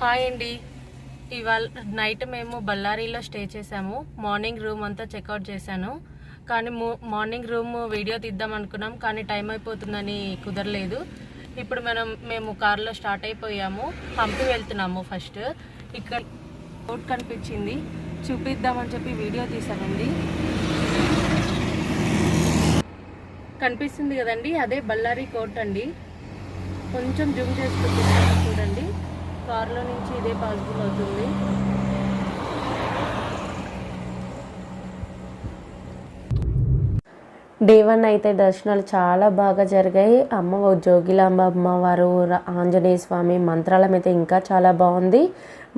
Hi అండి. ఇవాళ night మేము బళ్ళారిలో స్టే చేసాము మార్నింగ్ రూమ్ అంతా చెక్అవుట్ చేశాను. కానీ మార్నింగ్ రూమ్ వీడియో తీద్దాం అనుకున్నాం కానీ టైం అయిపోతుందని కుదరలేదు. ఇప్పుడు మనం మేము కార్లో స్టార్ట్ అయిపోయాము. హంపి వెళ్తున్నాము ఫస్ట్. ఇక్కడ రోడ్ కనిపించింది. చూపిద్దామని చెప్పి వీడియో తీసానండి కనిపిస్తుంది కదండి అదే బళ్ళారి కోట్ అండి. కొంచెం జూమ్ చేసుకుంటున్నాను చూడండి. కార్లో నుంచి ఇదే పాసిబుల్ అవుతుంది. డే వన్ అయితే దర్శనాలు చాలా బాగా జరిగాయి. అమ్మ జోగిలాంబ అమ్మవారు ఆంజనేయ స్వామి మంత్రాలయం అయితే ఇంకా చాలా బాగుంది.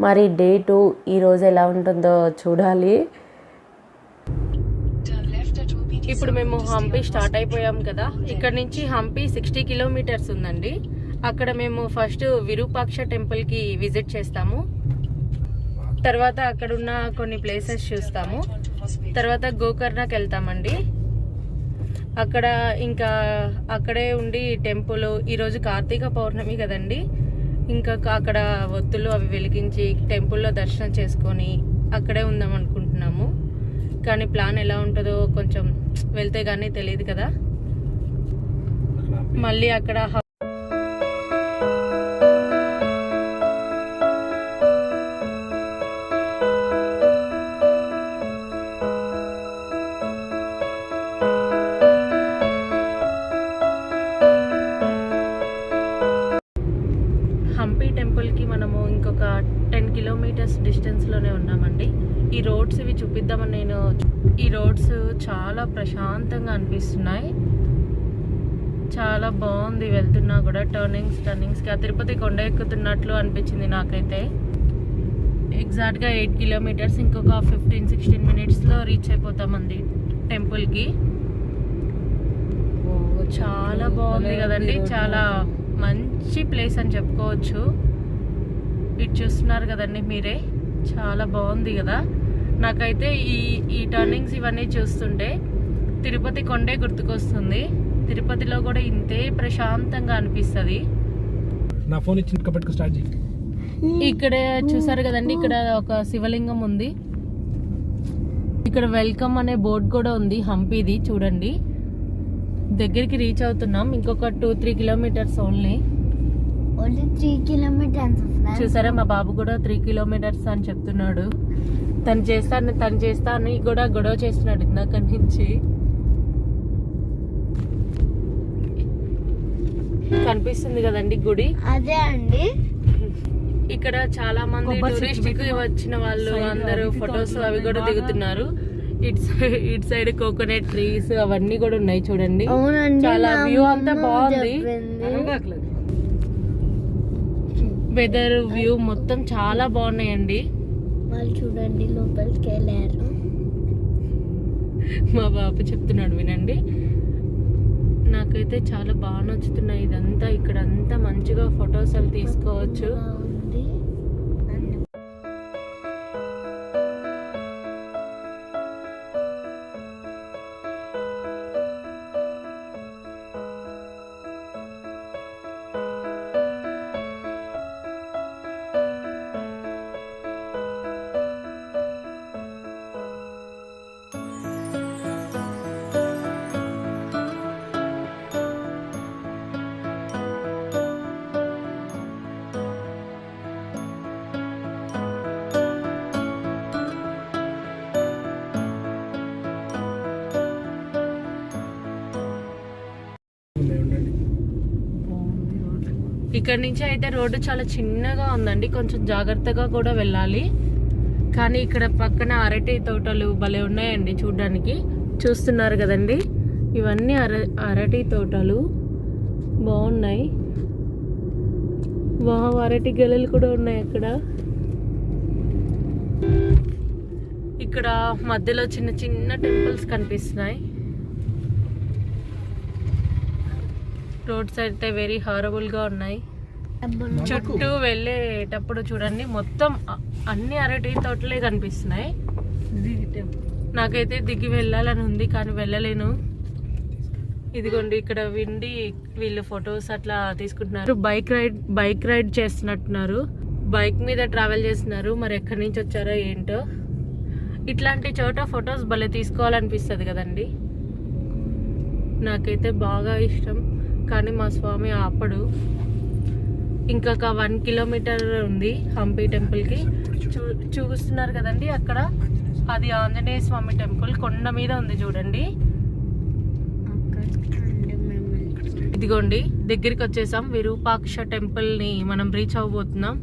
మరి డే టూ ఈరోజు ఎలా ఉంటుందో చూడాలి. ఇప్పుడు మేము హంపి స్టార్ట్ అయిపోయాం కదా. ఇక్కడ నుంచి హంపి సిక్స్టీ కిలోమీటర్స్ ఉందండి. అక్కడ మేము ఫస్ట్ విరూపాక్ష టెంపుల్కి విజిట్ చేస్తాము. తర్వాత అక్కడున్న కొన్ని ప్లేసెస్ చూస్తాము. తర్వాత గోకర్ణకి వెళ్తామండి. అక్కడ ఇంకా అక్కడే ఉండి టెంపుల్ ఈరోజు కార్తీక పౌర్ణమి కదండి. ఇంకా అక్కడ ఒత్తులు అవి వెలిగించి టెంపుల్లో దర్శనం చేసుకొని అక్కడే ఉందాం అనుకుంటున్నాము. కానీ ప్లాన్ ఎలా ఉంటుందో కొంచెం వెళ్తే కానీ తెలియదు కదా. మళ్ళీ అక్కడ టెంపుల్కి మనము ఇంకొక టెన్ కిలోమీటర్స్ డిస్టెన్స్లోనే ఉన్నామండి. ఈ రోడ్స్ ఇవి చూపిద్దామని నేను ఈ రోడ్స్ చాలా ప్రశాంతంగా అనిపిస్తున్నాయి. చాలా బాగుంది వెళ్తున్నా కూడా. టర్నింగ్స్ టర్నింగ్స్కి ఆ తిరుపతి కొండ ఎక్కుతున్నట్లు అనిపించింది నాకైతే. ఎగ్జాక్ట్గా ఎయిట్ కిలోమీటర్స్ ఇంకొక ఫిఫ్టీన్ సిక్స్టీన్ మినిట్స్లో రీచ్ అయిపోతామండి టెంపుల్కి. చాలా బాగుంది కదండి. చాలా మంచి ప్లేస్ అని చెప్పుకోవచ్చు. ఇటు చూస్తున్నారు కదండి మీరే. చాలా బాగుంది కదా. నాకైతే ఈ ఈ టర్నింగ్స్ ఇవన్నీ చూస్తుంటే తిరుపతి కొండే గుర్తుకొస్తుంది. తిరుపతిలో కూడా ఇంతే ప్రశాంతంగా అనిపిస్తుంది. నా ఫోన్ ఇచ్చి స్టార్ట్ ఇక్కడ చూసారు కదండి ఇక్కడ ఒక శివలింగం ఉంది. ఇక్కడ వెల్కమ్ అనే బోర్డు కూడా ఉంది హంపీది చూడండి. దగ్గరికి రీచ్ అవుతున్నాం. ఇంకొక two three kilometers only kilometers of that. చూసారా మా బాబు కూడా త్రీ కిలోమీటర్స్ అని చెప్తున్నాడు. తను చేస్తాను తను చేస్తా అని కూడా గొడవ చేస్తున్నాడు ఇందాక నుంచి. కనిపిస్తుంది కదండి గుడి? అదే అండి. ఇక్కడ చాలా మంది టూరిస్ట్ వచ్చిన వాళ్ళు అందరూ ఫొటోస్ అవి కూడా దిగుతున్నారు. ఇటు సైడ్ ఇటు సైడ్ కోకోనట్ ట్రీస్ అవన్నీ కూడా ఉన్నాయి చూడండి. చాలా వ్యూ అంతా బాగుంది. వెదర్ వ్యూ మొత్తం చాలా బాగున్నాయండి. వాళ్ళు చూడండి లోపలికి వెళ్ళారు మా బాబు చెప్తున్నాడు వినండి. నాకైతే చాలా బాగా నచ్చుతున్నాయి ఇదంతా. ఇక్కడ అంతా మంచిగా ఫొటోస్ అవి తీసుకోవచ్చు. ఇక్కడ నుంచి అయితే రోడ్డు చాలా చిన్నగా ఉందండి. కొంచెం జాగ్రత్తగా కూడా వెళ్ళాలి. కానీ ఇక్కడ పక్కన అరటి తోటలు భలే ఉన్నాయండి చూడడానికి. చూస్తున్నారు కదండి? ఇవన్నీ అర అరటి తోటలు. బాగున్నాయి. వావ్ అరటి గెలలు కూడా ఉన్నాయి అక్కడ. ఇక్కడ మధ్యలో చిన్న చిన్న టెంపుల్స్ కనిపిస్తున్నాయి. రోడ్స్ అయితే వెరీ హారబుల్గా ఉన్నాయి. చుట్టూ వెళ్ళేటప్పుడు చూడండి మొత్తం అన్ని అరటి తోటలే కనిపిస్తున్నాయి. నాకైతే దిగి వెళ్ళాలని ఉంది కానీ వెళ్ళలేను. ఇదిగోండి ఇక్కడ విండి వీళ్ళు ఫొటోస్ అట్లా తీసుకుంటున్నారు. బైక్ రైడ్ బైక్ రైడ్ చేస్తున్నట్టున్నారు. బైక్ మీద ట్రావెల్ చేస్తున్నారు. మరి ఎక్కడి నుంచి వచ్చారో ఏంటో. ఇట్లాంటి చోట ఫొటోస్ భలే తీసుకోవాలనిపిస్తుంది కదండి. నాకైతే బాగా ఇష్టం. కానీ మా స్వామి ఆపడు. ఇంకొక వన్ కిలోమీటర్ ఉంది హంపి టెంపుల్కి చూ చూస్తున్నారు కదండి అక్కడ. అది ఆంజనేయ స్వామి టెంపుల్ కొండ మీద ఉంది చూడండి. ఇదిగోండి దగ్గరికి వచ్చేసాం. విరూపాక్ష టెంపుల్ని మనం రీచ్ అవ్వబోతున్నాం.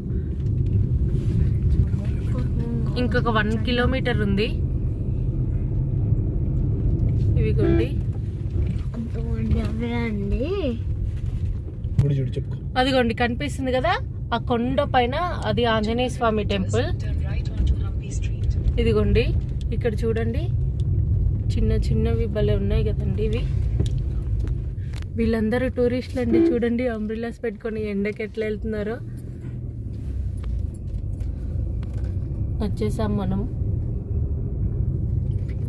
ఇంకొక వన్ కిలోమీటర్ ఉంది. ఇవిగోండి. అండి? గుడి చూడు చెప్పుకో. అదిగోండి కనిపిస్తుంది కదా? ఆ కొండ పైన అది ఆంజనేయ స్వామి టెంపుల్. ఇదిగోండి ఇక్కడ చూడండి. చిన్న చిన్నవి భలే ఉన్నాయి కదండి ఇవి. వీళ్ళందరూ టూరిస్టులు అండి చూడండి అంబ్రిలాస్ పెట్టుకొని ఎండకి ఎట్లా వెళ్తున్నారో. వచ్చేసాం మనం.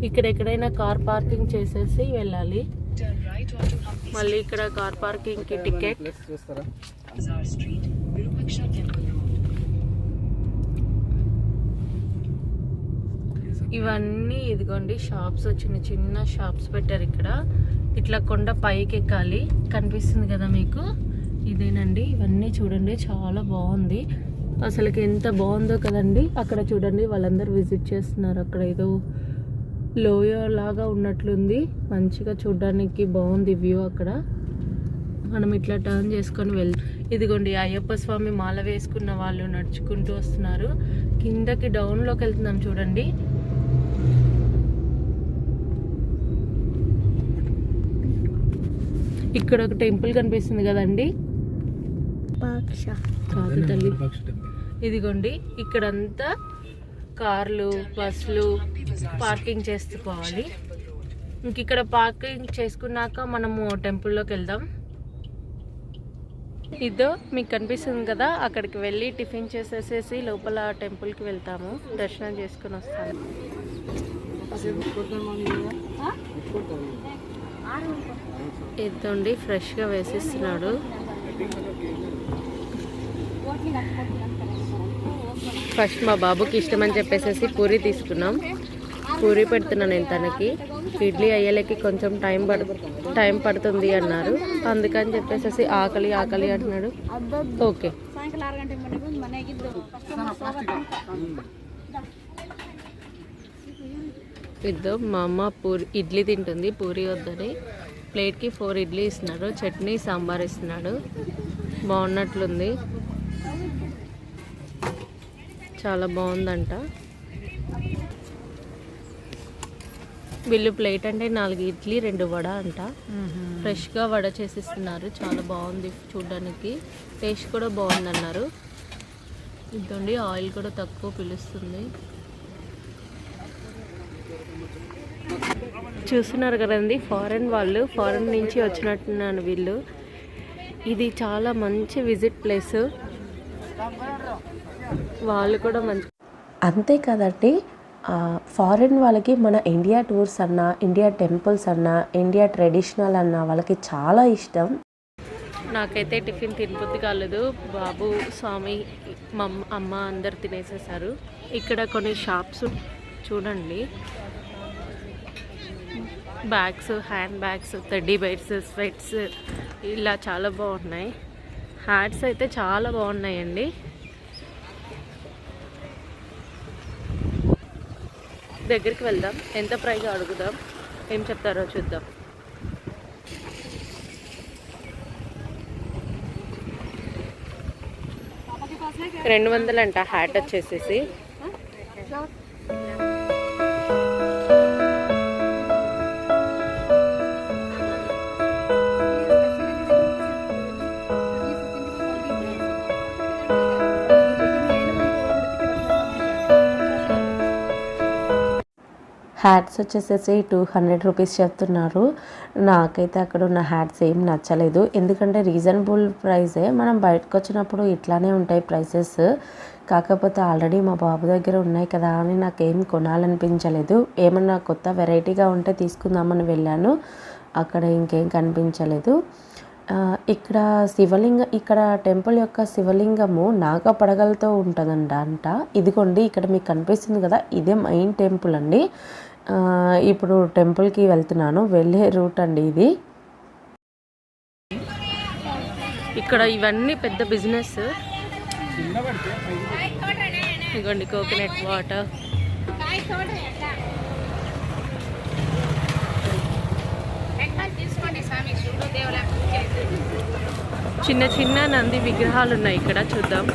ఇక్కడ ఎక్కడైనా కార్ పార్కింగ్ చేసేసి వెళ్ళాలి. మళ్ళీ ఇక్కడ కార్ పార్కింగ్కి టికెట్. ఇవన్నీ ఇదిగోండి షాప్స్ చిన్న చిన్న షాప్స్ పెట్టారు ఇక్కడ. ఇట్లా కొండ పైకి ఎక్కాలి కనిపిస్తుంది కదా మీకు? ఇదేనండి. ఇవన్నీ చూడండి చాలా బాగుంది. అసలుకి ఎంత బాగుందో కదండి. అక్కడ చూడండి వాళ్ళందరూ విజిట్ చేస్తున్నారు. అక్కడ ఏదో లోయ లాగా ఉన్నట్లుంది. మంచిగా చూడడానికి బాగుంది వ్యూ అక్కడ. మనం ఇట్లా టర్న్ చేసుకొని వెళ్ ఇదిగోండి అయ్యప్ప స్వామి మాల వేసుకున్న వాళ్ళు నడుచుకుంటూ వస్తున్నారు. కిందకి డౌన్లోకి వెళ్తున్నాం చూడండి. ఇక్కడ ఒక టెంపుల్ కనిపిస్తుంది కదండి. కాదు తల్లి. ఇదిగోండి ఇక్కడంతా కార్లు బస్సులు పార్కింగ్ చేసుకోవాలి. ఇంక ఇక్కడ పార్కింగ్ చేసుకున్నాక మనము టెంపుల్లోకి వెళ్దాం. ఇదో మీకు కనిపిస్తుంది కదా అక్కడికి వెళ్ళి టిఫిన్ చేసేసేసి లోపల టెంపుల్కి వెళ్తాము. దర్శనం చేసుకుని వస్తాను ఇదండి ఫ్రెష్గా వేసిస్తున్నాడు. ఫస్ట్ మా బాబుకి ఇష్టం అని చెప్పేసి పూరి తీసుకున్నాం. పూరి పెడుతున్నాను నేను తనకి. ఇడ్లీ అయ్యేలకి కొంచెం టైం పడు టైం పడుతుంది అన్నారు. అందుకని చెప్పేసి ఆకలి ఆకలి అంటున్నాడు. ఓకే. ఇద్దో మా అమ్మ పూరి ఇడ్లీ తింటుంది. పూరి వద్దని ప్లేట్కి ఫోర్ ఇడ్లీ ఇస్తున్నాడు. చట్నీ సాంబార్ ఇస్తున్నాడు. బాగున్నట్లుంది. చాలా బాగుందంట. వీళ్ళు ప్లేట్ అంటే నాలుగు ఇడ్లీ రెండు వడ అంట. ఫ్రెష్గా వడ చేసిస్తున్నారు. చాలా బాగుంది చూడడానికి. టేస్ట్ కూడా బాగుంది అన్నారు ఇదండి ఆయిల్ కూడా తక్కువ పిలుస్తుంది. చూస్తున్నారు కదండి ఫారెన్ వాళ్ళు ఫారెన్ నుంచి వచ్చినట్టున్నాను వీళ్ళు. ఇది చాలా మంచి విజిట్ ప్లేస్. వాళ్ళు కూడా మంచి అంతే కదండి. ఫారిన్ వాళ్ళకి మన ఇండియా టూర్స్ అన్నా ఇండియా టెంపుల్స్ అన్నా ఇండియా ట్రెడిషనల్ అన్నా వాళ్ళకి చాలా ఇష్టం. నాకైతే టిఫిన్ తినబుద్ధి కాలేదు. బాబు స్వామి మమ్ అమ్మ అందరు తినేసేసారు. ఇక్కడ కొన్ని షాప్స్ చూడండి. Bags hand bags teddy bites sweats ఇలా చాలా బాగున్నాయి. హ్యాట్స్ అయితే చాలా బాగున్నాయండి. దగ్గరికి వెళ్దాం. ఎంత ప్రైజ్ అడుగుదాం. ఏం చెప్తారో చూద్దాం. రెండు వందలంట హ్యాట్ వచ్చేసేసి. హ్యాట్స్ వచ్చేసేసి టూ హండ్రెడ్ రూపీస్ చెప్తున్నారు. నాకైతే అక్కడ ఉన్న హ్యాట్స్ ఏం నచ్చలేదు. ఎందుకంటే రీజనబుల్ ప్రైజే మనం బయటకు వచ్చినప్పుడు ఇట్లానే ఉంటాయి ప్రైసెస్ కాకపోతే ఆల్రెడీ మా బాబు దగ్గర ఉన్నాయి కదా అని నాకేం కొనాలనిపించలేదు. ఏమన్నా కొత్త వెరైటీగా ఉంటే తీసుకుందామని వెళ్ళాను. అక్కడ ఇంకేం కనిపించలేదు. ఇక్కడ శివలింగ ఇక్కడ టెంపుల్ యొక్క శివలింగము నాగ పడగలతో ఉంటుందంట అంట. ఇదిగోండి ఇక్కడ మీకు కనిపిస్తుంది కదా ఇదే మెయిన్ టెంపుల్ అండి. ఇప్పుడు టెంపుల్కి వెళ్తున్నాను. వెళ్ళే రూట్ అండి ఇది. ఇక్కడ ఇవన్నీ పెద్ద బిజినెస్. ఇగోండి కోకోనట్ వాటర్. చిన్న చిన్న నంది విగ్రహాలు ఉన్నాయి ఇక్కడ చూద్దాం.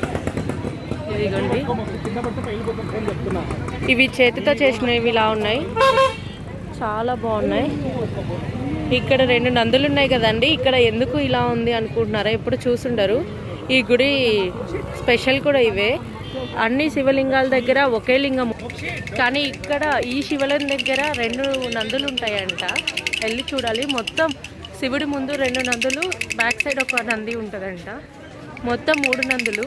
ఇదిగోండి ఇవి చేతితో చేసినవి ఇలా ఉన్నాయి. చాలా బాగున్నాయి. ఇక్కడ రెండు నందులు ఉన్నాయి కదండి. ఇక్కడ ఎందుకు ఇలా ఉంది అనుకుంటున్నారా? ఎప్పుడు చూసుండరు. ఈ గుడి స్పెషల్ కూడా ఇవే. అన్ని శివలింగాల దగ్గర ఒకే లింగం. కానీ ఇక్కడ ఈ శివలింగం దగ్గర రెండు నందులు ఉంటాయంట. వెళ్ళి చూడాలి. మొత్తం శివుడి ముందు రెండు నందులు బ్యాక్ సైడ్ ఒక నంది ఉంటుందంట. మొత్తం మూడు నందులు.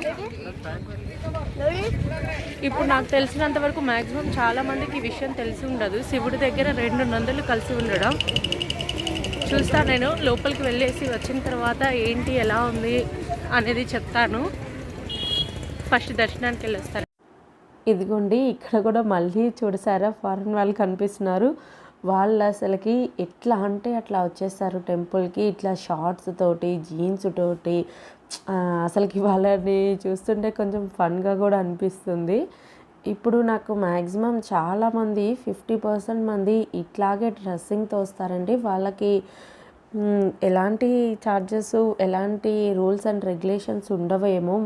ఇప్పుడు నాకు తెలిసినంత వరకు మాక్సిమం చాలా మందికి ఈ విషయం తెలిసి ఉండదు. శివుడి దగ్గర రెండు నందులు కలిసి ఉండడం. చూస్తా నేను లోపలికి వెళ్ళేసి వచ్చిన తర్వాత ఏంటి ఎలా ఉంది అనేది చెప్తాను. ఫస్ట్ దర్శనానికి వెళ్ళొస్తాను. ఇదిగోండి ఇక్కడ కూడా మళ్ళీ చూడసారా ఫారెన్ వాళ్ళు కనిపిస్తున్నారు. వాళ్ళు అసలుకి ఎట్లా అంటే అట్లా వచ్చేస్తారు టెంపుల్కి. ఇట్లా షార్ట్స్ తోటి జీన్స్ తోటి అసలుకి వాళ్ళని చూస్తుంటే కొంచెం ఫన్గా కూడా అనిపిస్తుంది. ఇప్పుడు నాకు మ్యాక్సిమం చాలామంది ఫిఫ్టీ పర్సెంట్ మంది ఇట్లాగే డ్రెస్సింగ్ తోస్తారండి. వాళ్ళకి ఎలాంటి ఛార్జెస్ ఎలాంటి రూల్స్ అండ్ రెగ్యులేషన్స్ ఉండవేమో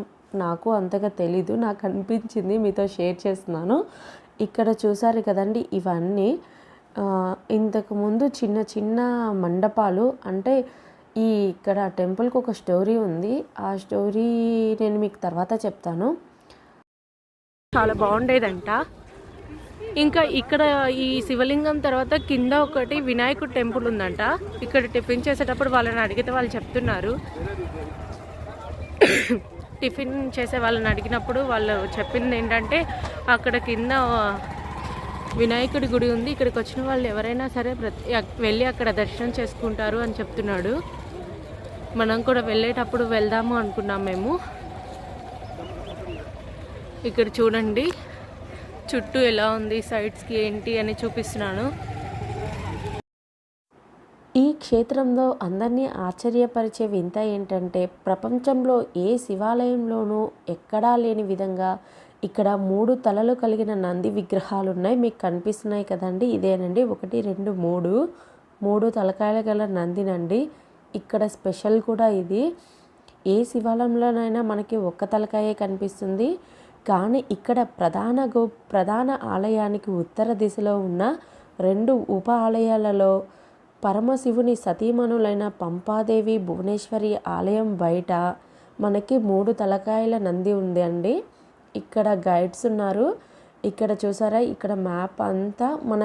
నాకు అంతగా తెలీదు. నాకు అనిపించింది మీతో షేర్ చేస్తున్నాను. ఇక్కడ చూసారు కదండి ఇవన్నీ. ఇంతకుముందు చిన్న చిన్న మండపాలు అంటే ఈ ఇక్కడ టెంపుల్కి ఒక స్టోరీ ఉంది. ఆ స్టోరీ నేను మీకు తర్వాత చెప్తాను. చాలా బాగుండేదంట. ఇంకా ఇక్కడ ఈ శివలింగం తర్వాత కింద ఒకటి వినాయకుడు టెంపుల్ ఉందంట. ఇక్కడ టిఫిన్ చేసేటప్పుడు వాళ్ళని అడిగితే వాళ్ళు చెప్తున్నారు. టిఫిన్ చేసే వాళ్ళని అడిగినప్పుడు వాళ్ళు చెప్పింది ఏంటంటే అక్కడ కింద వినాయకుడి గుడి ఉంది. ఇక్కడికి వచ్చిన వాళ్ళు ఎవరైనా సరే ప్రతి వెళ్ళి అక్కడ దర్శనం చేసుకుంటారు అని చెప్తున్నాడు. మనం కూడా వెళ్ళేటప్పుడు వెళ్దాము అనుకున్నాం మేము. ఇక్కడ చూడండి చుట్టూ ఎలా ఉంది సైడ్స్కి ఏంటి అని చూపిస్తున్నాను. ఈ క్షేత్రంలో అందరినీ ఆశ్చర్యపరిచే వింత ఏంటంటే ప్రపంచంలో ఏ శివాలయంలోనూ ఎక్కడా లేని విధంగా ఇక్కడ మూడు తలలు కలిగిన నంది విగ్రహాలు ఉన్నాయి మీకు కనిపిస్తున్నాయి కదండి ఇదేనండి. ఒకటి రెండు మూడు. మూడు తలకాయలు గల నందినండి. ఇక్కడ స్పెషల్ కూడా ఇది. ఏ శివాలయంలోనైనా మనకి ఒక్క తలకాయే కనిపిస్తుంది. కానీ ఇక్కడ ప్రధాన గో ప్రధాన ఆలయానికి ఉత్తర దిశలో ఉన్న రెండు ఉప ఆలయాలలో పరమశివుని సతీమణులైన పంపాదేవి భువనేశ్వరి ఆలయం బయట మనకి మూడు తలకాయల నంది ఉంది అండి. ఇక్కడ గైడ్స్ ఉన్నారు. ఇక్కడ చూసారా? ఇక్కడ మ్యాప్ అంతా మన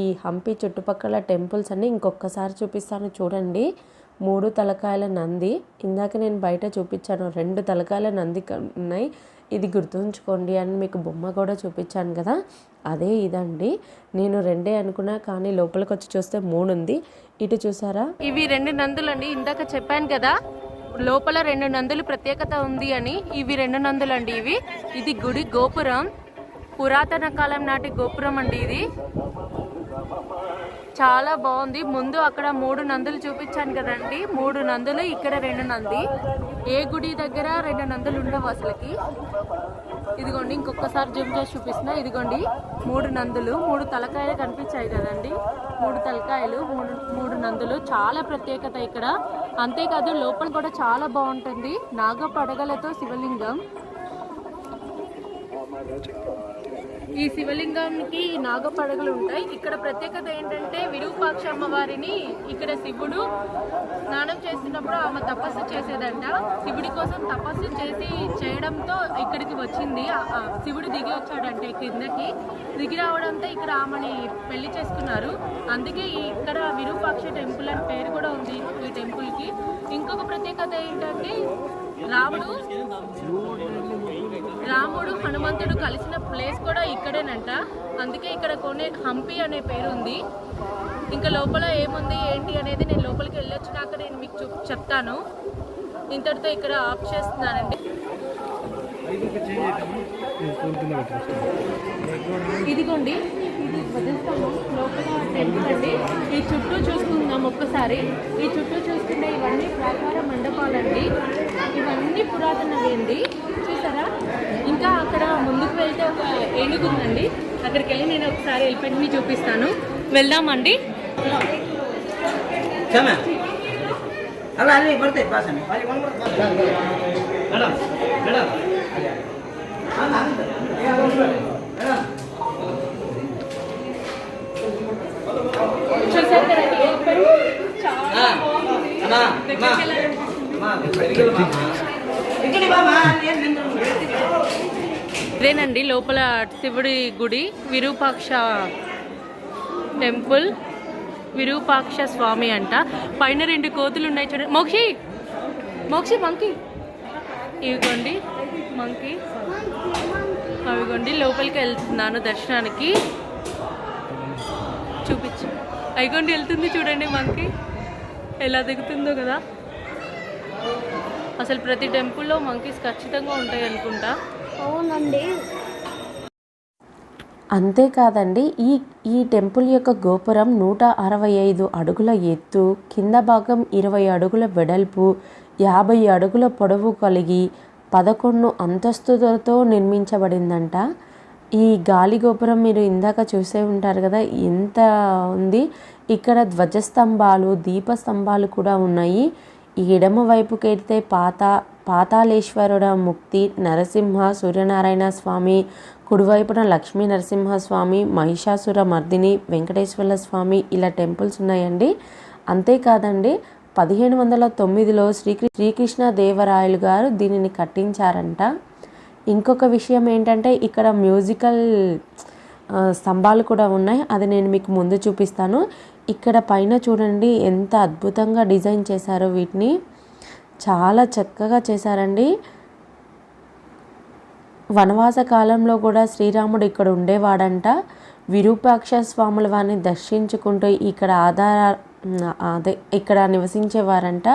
ఈ హంపి చుట్టుపక్కల టెంపుల్స్ అన్ని ఇంకొకసారి చూపిస్తాను చూడండి. మూడు తలకాయల నంది. ఇందాక నేను బయట చూపించాను రెండు తలకాయల నంది ఉన్నాయి. ఇది గుర్తుంచుకోండి అని మీకు బొమ్మ కూడా చూపించాను కదా. అదే ఇదండి. నేను రెండే అనుకున్నా కానీ లోపలికి వచ్చి చూస్తే మూడు ఉంది ఇటు చూసారా? ఇవి రెండు నందులు అండి ఇందాక చెప్పాను కదా లోపల రెండు నందులు ప్రత్యేకత ఉంది అని. ఇవి రెండు నందులు అండి ఇవి. ఇది గుడి గోపురం. పురాతన కాలం నాటి గోపురం అండి ఇది. చాలా బాగుంది. ముందు అక్కడ మూడు నందులు చూపించాను కదండి. మూడు నందులు ఇక్కడ రెండు నంది. ఏ గుడి దగ్గర రెండు నందులు ఉండవు అసలుకి? ఇదిగోండి ఇంకొకసారి జూమ్ చేసి చూపిస్తున్నా. ఇదిగోండి మూడు నందులు మూడు తలకాయలు కనిపించాయి కదండి. మూడు తలకాయలు మూడు మూడు నందులు. చాలా ప్రత్యేకత ఇక్కడ. అంతేకాదు లోపల కూడా చాలా బాగుంటుంది. నాగ పడగలతో శివలింగం. ఈ శివలింగానికి నాగపడగలు ఉంటాయి. ఇక్కడ ప్రత్యేకత ఏంటంటే విరూపాక్ష అమ్మవారిని ఇక్కడ శివుడు స్నానం చేసినప్పుడు ఆమె తపస్సు చేసేదంట. శివుడి కోసం తపస్సు చేసి చేయడంతో ఇక్కడికి వచ్చింది. శివుడు దిగి వచ్చాడంటే కిందకి దిగి రావడంతో ఇక్కడ ఆమెని పెళ్ళి చేసుకున్నారు. అందుకే ఇక్కడ విరూపాక్ష టెంపుల్ అని పేరు కూడా ఉంది ఈ టెంపుల్కి ఇంకొక ప్రత్యేకత ఏంటంటే రాముడు రాముడు హనుమంతుడు కలిసిన ప్లేస్ కూడా ఇక్కడేనంట. అందుకే ఇక్కడ కొనే హంపి అనే పేరు ఉంది ఇంకా లోపల ఏముంది ఏంటి అనేది నేను లోపలికి వెళ్ళొచ్చినాక నేను మీకు చూ చెప్తాను. ఇంతటితో ఇక్కడ ఆఫ్ చేస్తున్నానండి. ఇదిగోండి ఇది వదిలిస్తాము లోపల టెంపుల్ అండి ఈ చుట్టూ చూసుకుందాం ఒక్కసారి. ఈ చుట్టూ చూసుకుంటే ఇవన్నీ ప్రాకార మండపాలండి. ఇవన్నీ పురాతనవి చూసారా? ఇక్కడ ముందుకు వెళ్తే ఒక ఏనుగు ఉందండి. అక్కడికి వెళ్ళి నేను ఒకసారి ఎలిఫెంట్ని చూపిస్తాను. వెళ్దామండి. చూసారు కదండి ఎలిఫెంట్ చాలా ఇదేనండి లోపల శివుడి గుడి విరూపాక్ష టెంపుల్ విరూపాక్ష స్వామి అంట. పైన రెండు కోతులు ఉన్నాయి చూడండి. మోక్షి! మోక్షి మంకీ! ఇవిగోండి మంకీ. అవిగోండి లోపలికి వెళ్తున్నాను దర్శనానికి. చూపించు. అయిగోండి వెళ్తుంది చూడండి మంకీ. ఎలా దిగుతుందో కదా. అసలు ప్రతి టెంపుల్లో మంకీస్ ఖచ్చితంగా ఉంటాయి అనుకుంటా అవునండి. అంతేకాదండి ఈ ఈ టెంపుల్ యొక్క గోపురం నూట అరవై ఐదు అడుగుల ఎత్తు కింద భాగం ఇరవై అడుగుల వెడల్పు యాభై అడుగుల పొడవు కలిగి పదకొండు అంతస్తులతో నిర్మించబడిందంట. ఈ గాలి గోపురం మీరు ఇందాక చూసే ఉంటారు కదా ఎంత ఉంది. ఇక్కడ ధ్వజస్తంభాలు దీపస్తంభాలు కూడా ఉన్నాయి. ఈ ఎడమ వైపుకి పాత పాతాళేశ్వరుడ ముక్తి నరసింహ సూర్యనారాయణ స్వామి కుడివైపున లక్ష్మీ నరసింహస్వామి మహిషాసుర మర్దిని వెంకటేశ్వర స్వామి ఇలా టెంపుల్స్ ఉన్నాయండి. అంతేకాదండి పదిహేను వందల తొమ్మిదిలో శ్రీకృ శ్రీకృష్ణ దేవరాయలు గారు దీనిని కట్టించారంట. ఇంకొక విషయం ఏంటంటే ఇక్కడ మ్యూజికల్ స్తంభాలు కూడా ఉన్నాయి. అది నేను మీకు ముందు చూపిస్తాను. ఇక్కడ పైన చూడండి ఎంత అద్భుతంగా డిజైన్ చేశారో వీటిని. చాలా చక్కగా చేశారండి. వనవాస కాలంలో కూడా శ్రీరాముడు ఇక్కడ ఉండేవాడంట. విరూపాక్ష స్వాముల వారిని దర్శించుకుంటూ ఇక్కడ ఆధార అదే ఇక్కడ నివసించేవారంట.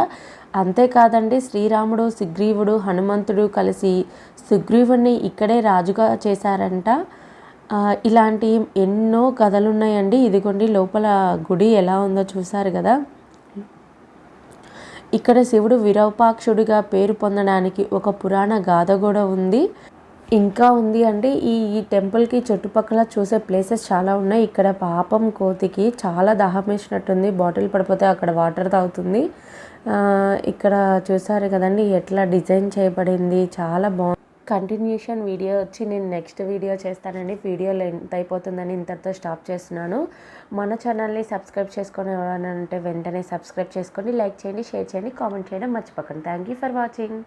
అంతేకాదండి శ్రీరాముడు సుగ్రీవుడు హనుమంతుడు కలిసి సుగ్రీవుడిని ఇక్కడే రాజుగా చేశారంట. ఇలాంటి ఎన్నో కథలున్నాయండి. ఇదిగోండి లోపల గుడి ఎలా ఉందో చూసారు కదా. ఇక్కడ శివుడు విరూపాక్షుడిగా పేరు పొందడానికి ఒక పురాణ గాథ కూడా ఉంది. ఇంకా ఉంది అంటే ఈ ఈ టెంపుల్కి చుట్టుపక్కల చూసే ప్లేసెస్ చాలా ఉన్నాయి. ఇక్కడ పాపం కోతికి చాలా దాహం వేసినట్టుంది. బాటిల్ పడిపోతే అక్కడ వాటర్ తాగుతుంది. ఇక్కడ చూసారు కదండి ఎట్లా డిజైన్ చేయబడింది. చాలా బాగుంది కంటిన్యూషన్ వీడియో వచ్చి నేను నెక్స్ట్ వీడియో చేస్తానండి. వీడియో లెంత్ అయిపోతుందని ఇంతటితో స్టాప్ చేస్తున్నాను. మన ఛానల్ని సబ్స్క్రైబ్ చేసుకొని ఎవరైనా ఉంటే వెంటనే సబ్స్క్రైబ్ చేసుకోండి లైక్ చేయండి షేర్ చేయండి కామెంట్ చేయడం మర్చిపోకండి. Thank you for watching